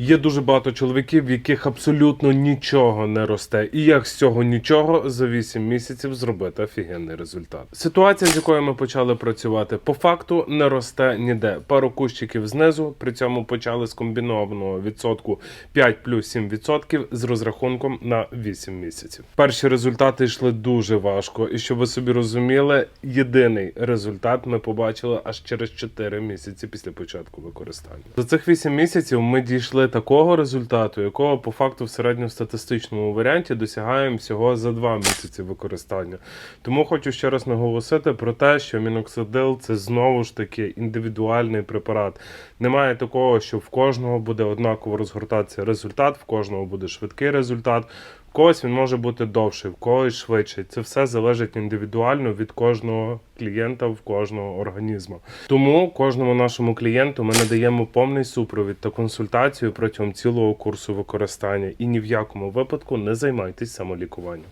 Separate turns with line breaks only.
Є дуже багато чоловіків, в яких абсолютно нічого не росте, і як з цього нічого за 8 місяців зробити офігенний результат. Ситуація, з якою ми почали працювати, по факту не росте ніде. Пару кущиків знизу. При цьому почали з комбінованого відсотку 5 плюс 7% з розрахунком на 8 місяців. Перші результати йшли дуже важко, і щоб ви собі розуміли, єдиний результат ми побачили аж через 4 місяці після початку використання. За цих 8 місяців ми дійшли такого результату, якого по факту в середньостатистичному варіанті досягаємо всього за 2 місяці використання. Тому хочу ще раз наголосити про те, що міноксидил це знову ж таки індивідуальний препарат. Немає такого, що в кожного буде однаково розгортатися результат, в кожного буде швидкий результат. В когось він може бути довший, в когось швидший. Це все залежить індивідуально від кожного клієнта, в кожного організму. Тому кожному нашому клієнту ми надаємо повний супровід та консультацію протягом цілого курсу використання і ні в якому випадку не займайтесь самолікуванням.